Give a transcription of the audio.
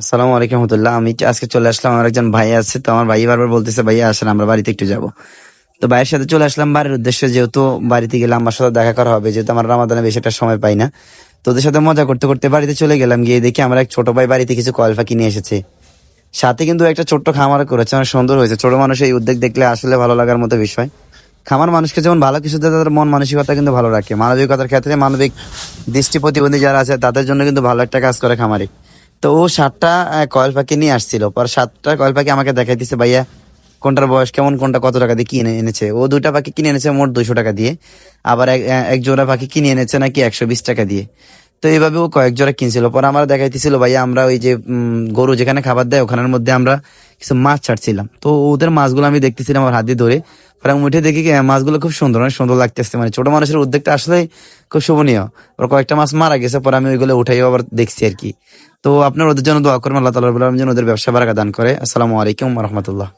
আসসালামু আলাইকুম রহমতুল্লাহ। আমি আজকে চলে আসলাম, আমার একজন ভাই আছে, তো আমার ভাই বারবার বলতেছে, ভাইয়া, আসেন, আমরা বাড়িতে একটু যাব। তো ভাইয়ের সাথে চলে আসলাম, বাড়ির উদ্দেশ্যে যেহেতু বাড়িতে গেলে আমার সাথে দেখা করা হবে, যেহেতু আমার রামাদানে বেশি একটা সময় পাই না। তো ওদের সাথে মজা করতে করতে বাড়িতে চলে গেলাম, গিয়ে দেখি আমার এক ছোট ভাই বাড়িতে কিছু কয়েল পাখি নিয়ে এসেছে। সাথে কিন্তু একটা ছোট্ট খামার করেছে, অনেক সুন্দর হয়েছে। ছোট মানুষ এই উদ্যোগ দেখলে আসলে ভালো লাগার মতো বিষয়। খামার মানুষকে যেমন ভালো কিছু দেয়, তাদের মন মানসিকতা কিন্তু ভালো রাখে। মানবিকতার ক্ষেত্রে মানবিক দৃষ্টি প্রতিবন্ধী যারা আছে, তাদের জন্য কিন্তু ভালো একটা কাজ করে খামারি। তো ও সাতটা কয়েল পাখি নিয়ে আসছিল। পর সাতটা কয়েল পাখি আমাকে দেখাই দিচ্ছে ভাইয়া, কোনটার বয়স, কেমন, কোনটা, কত টাকা দিয়ে কিনে এনেছে? ও দুইটা পাখি কিনে এনেছে, মোট দুইশো টাকা দিয়ে। আবার এক জোড়া পাখি কিনে এনেছে নাকি একশো বিশ টাকা দিয়ে। তো এইভাবে ও কয়েক জোড়া কিনছিল। পরে আমরা দেখাইতেছিল, ভাইয়া, আমরা ওই যে গরু যেখানে খাবার দেয়, ওখানের মধ্যে আমরা কিছু মাছ ছাড়ছিলাম। তো ওদের মাছগুলো আমি দেখতেছিলাম আমার হাত দিয়ে ধরে। পরে আমি উঠে দেখি মাছগুলো খুব সুন্দর, অনেক সুন্দর লাগতেছে। মানে ছোট মানুষের উদ্যোগটা আসলে খুব শোভনীয়। ওর কয়েকটা মাছ মারা গেছে, পরে আমি ওইগুলো উঠাই আবার দেখছি আর কি। তো আপনার ওদের জন্য দোয়া করবেন, আল্লাহ তালা যেন ওদের ব্যবসা বারাকা দান করে। আসসালামু আলাইকুম রহমতুল্লাহ।